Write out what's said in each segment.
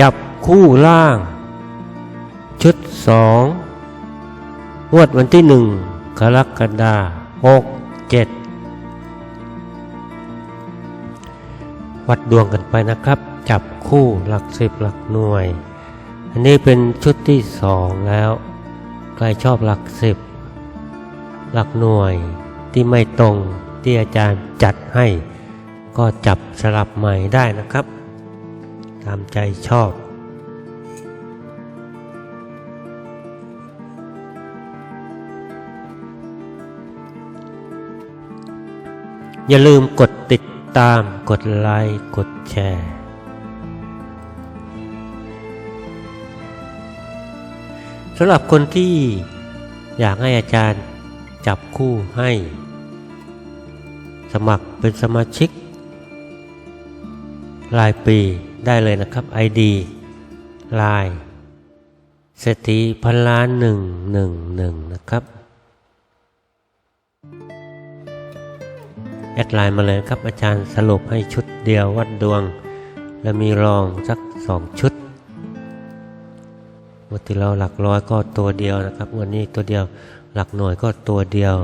จับคู่ล่าง ชุดสองงวดวันที่หนึ่งกรกฎาหกเจ็ดวัดดวงกันไปนะครับ จับคู่หลักสิบหลักหน่วย อันนี้เป็นชุดที่สองแล้วใครชอบหลักสิบหลักหน่วยที่ไม่ตรงที่อาจารย์จัดให้ ก็จับสลับใหม่ได้นะครับ ตามใจชอบ อย่าลืมกดติดตาม กดไลค์ กดแชร์ สำหรับคนที่อยากให้อาจารย์จับคู่ให้ สมัครเป็นสมาชิกรายปี ได้เลยนะครับ ID ลายเศรษฐีพันล้านหนึ่งหนึ่งหนึ่งนะครับ แอดไลน์มาเลยครับอาจารย์สรุปให้ชุดเดียววัดดวง และมีรองสักสองชุดวันที่เราหลักร้อยก็ตัวเดียวนะครับ วันนี้ตัวเดียวหลักหน่วยก็ตัวเดียว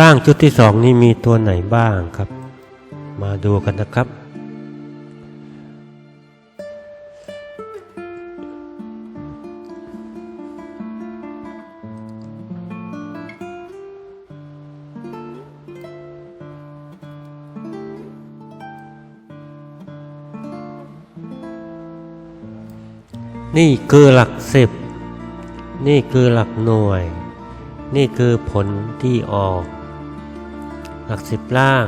ร่างชุดที่สองนี่มีตัวไหนบ้างครับ มาดูกันนะครับ นี่คือหลักสิบ นี่คือหลักหน่วย นี่คือผลที่ออก หลักสิบล่าง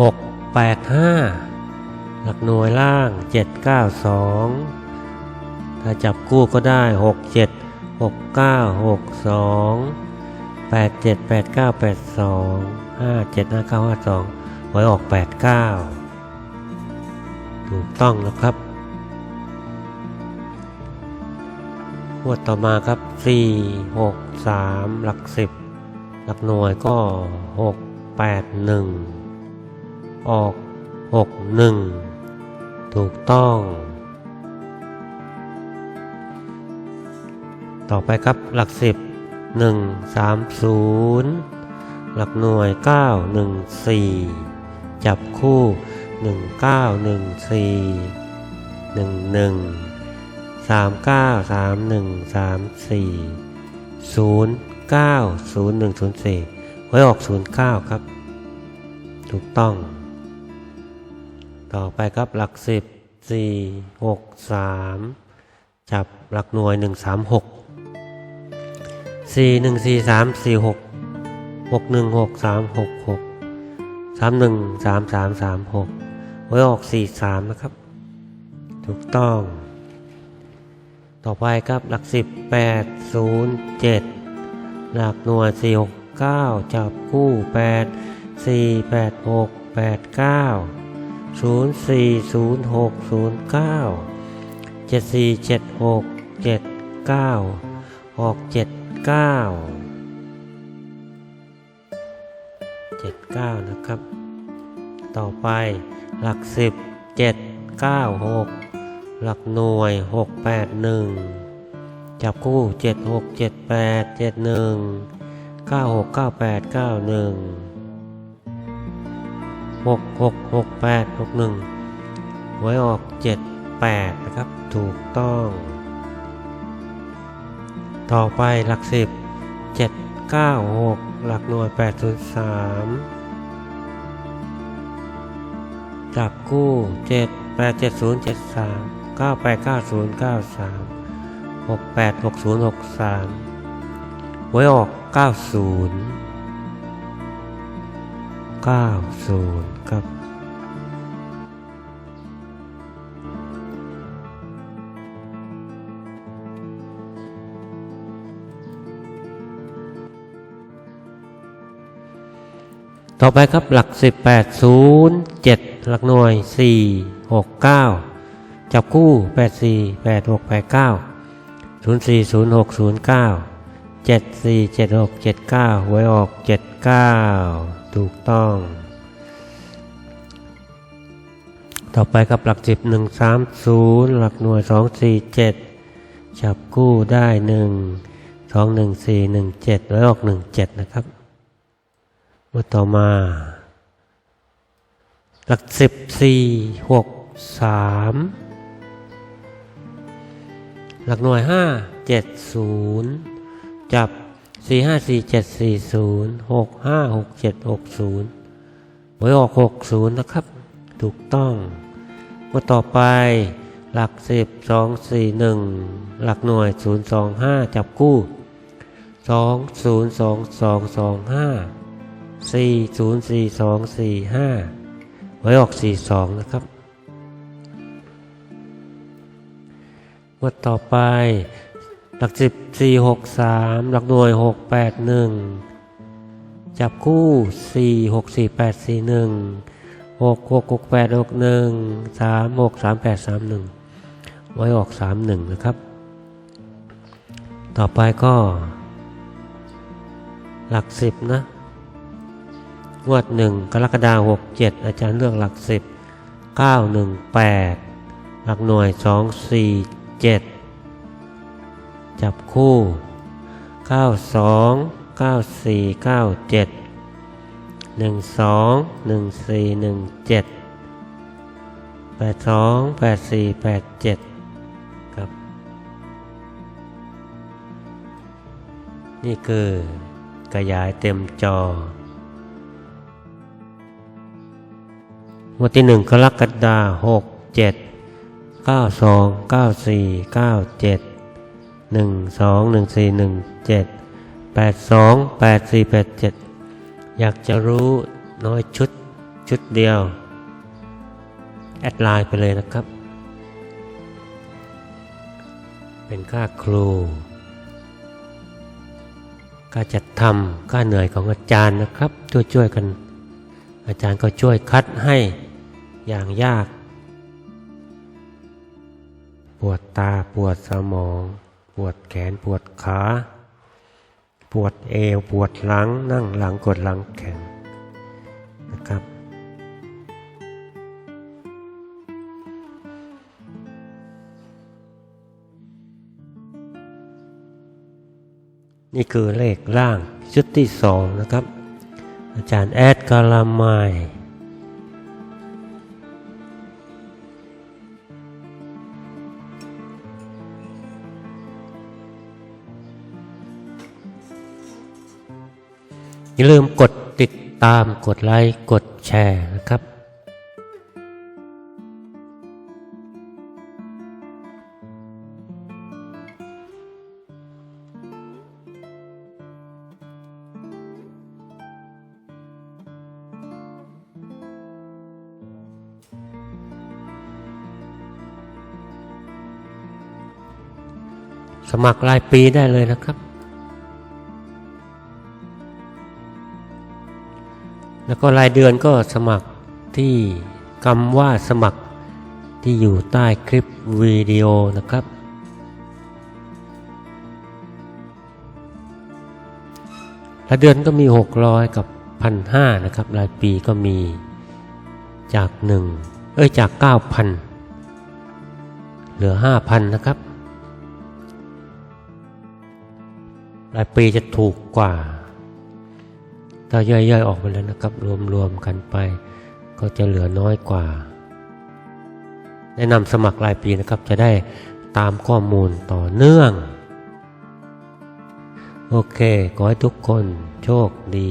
หกแปดห้าหลักหน่วยล่างเจ็ดเก้าสองถ้าจับคู่ก็ได้หกเจ็ดหกเก้าหกสองแปดเจ็ดแปดเก้าแปดสองห้าเจ็ดห้าเก้าห้าสองหวยออกแปดเก้าถูกต้องนะครับวดต่อมาครับสี่หกสามหลักสิบ หลักหน่วยก็หกแปดหนึ่งออกหกหนึ่งถูกต้อง ต่อไปครับหลักสิบหนึ่งสามศูนย์หลักหน่วยเก้าหนึ่งสี่จับคู่หนึ่งเก้าหนึ่งสี่หนึ่งหนึ่งสามเก้าสามหนึ่งสามสี่ศูนย์เก้าศูนย์หนึ่งศูนย์สี่ไว้ออกศูนย์เก้าครับ ถูกต้อง ต่อไปครับหลักสิบสี่หกสามจับหลักหน่วยหนึ่งสามหกสี่หนึ่งสี่สามสี่หกหกหนึ่งหกสามหกหกสามหนึ่งสามสามสามหกไว้ออกสี่สามนะครับ ถูกต้อง ต่อไปครับหลักสิบแปดศูนย์เจ็ด หลักหน่วยสี่หกเก้าจับคู่แปดสี่แปดหกแปดเก้าศูนย์สี่ศูนย์หกศูนย์เก้าเจ็ดสี่เจ็ดหกเจ็ดเก้าออกเจ็ดเก้าเจ็ดเก้านะครับ ต่อไปหลักสิบเจ็ดเก้าหกหลักหน่วยหกแปดหนึ่ง จับคู่เจ็ดหกเจ็ดแปดเจ็ดหนึ่งเก้าหกเก้าแปดเก้าหนึ่งหกหกหกแปดหกหนึ่งไว้ออกเจ็ดแปดนะครับ ถูกต้อง ต่อไปหลักสิบเจ็ดเก้าหกหลักหน่วยแปดศูนย์สามจับคู่เจ็ดแป ดเจ็ดศูนย์เจ็ดสามเก้าแปดเก้าศูนย์เก้าสามหกแปดหกศูนย์หกสามไว้ออกเก้าศูนย์เก้าศูนย์ครับต่อไปครับหลักสิบแปดศูนย์เจ็ดหลักหน่วยสี่หกเก้าจับคู่แปดสี่แป ดหกแปดเก้าศูนย์สี่ศูนย์หกศูนย์เก้าเจ็ดสี่เจ็ดหกเจ็ดเก้าหวยออกเจ็ดเก้าถูกต้อง ต่อไปกับหลักสิบหนึ่งสามศูนย์หลักหน่วยสองสี่เจ็ดจับคู่ได้หนึ่งสองหนึ่งสี่หนึ่งเจ็ดหวยออกหนึ่งเจ็ดนะครับมาต่อมา หลักสิบสี่หกสาม หลักหน่วยห้าเจ็ดศูนย์จับสี่ห้าสี่เจ็ดสี่ศูนย์หกห้าหกเจ็ดหกศูนย์หวยออกหกศูนย์นะครับ ถูกต้องมาต่อไปหลักสิบสองสี่หนึ่งหลักหน่วยศูนย์สองห้าจับคู่สองศูนย์สองสองสองห้าสี่ศูนย์สี่สองสี่ห้าไว้ออก 42 นะครับ วดต่อไป หลักสิบสี่หกสามหลักหน่วยหกแปดหนึ่งจับคู่สี่หกสี่แปดสี่หนึ่งหกหกหกแปดหกหนึ่งสามหกสามแปดสามหนึ่งไว้ออกสามหนึ่งนะครับ ต่อไปก็ หลักสิบนะงวดหนึ่งกรกฎาหกเจ็ดอาจารย์เลือกหลักสิบเก้าหนึ่งแปดหลักหน่วยสองสี่ เจ็ดจับคู่เก้าสองเก้าสี่เก้าเจ็ดหนึ่งสองหนึ่งสี่หนึ่งเจ็ดแปดสองแปดสี่แปดเจ็ดครับ นี่คือขยายเต็มจอวันที่หนึ่งกรกฎาหกเจ็ด ก้าสองเก้าสี่เก้าเจ็ดหนึ่งสองหนึ่งสี่หนึ่งเจ็ดแปดสองแปดสี่แปดเจ็ดอยากจะรู้น้อยชุดชุดเดียว แอดไลน์ไปเลยนะครับ เป็นค่าครูกาจัดทำค่าเหนื่อยของอาจารย์นะครับ ช่วยๆกัน อาจารย์ก็ช่วยคัดให้อย่างยาก ปวดตาปวดสมอง ปวดแขนปวดขา ปวดเอวปวดหลังนั่งหลังกดหลังแข็งนะครับ นี่คือเลขล่างชุดที่สองนะครับ อาจารย์แอดกาลามาย อย่าลืมกดติดตามกดไลค์กดแชร์นะครับ สมัครรายปีได้เลยนะครับ แล้วก็รายเดือนก็สมัครที่คำว่าสมัครที่อยู่ใต้คลิปวิดีโอนะครับ รายเดือนก็มี 600 กับพันห้านะครับ รายปีก็มีจากหนึ่งเอ้ยจาก 9,000 เหลือ 5,000 นะครับ รายปีจะถูกกว่า ถ้าย่อยๆออกมาแล้วนะครับ รวมๆกันไป ก็จะเหลือน้อยกว่า แนะนำสมัครรายปีนะครับ จะได้ตามข้อมูลต่อเนื่อง โอเค ขอให้ทุกคนโชคดี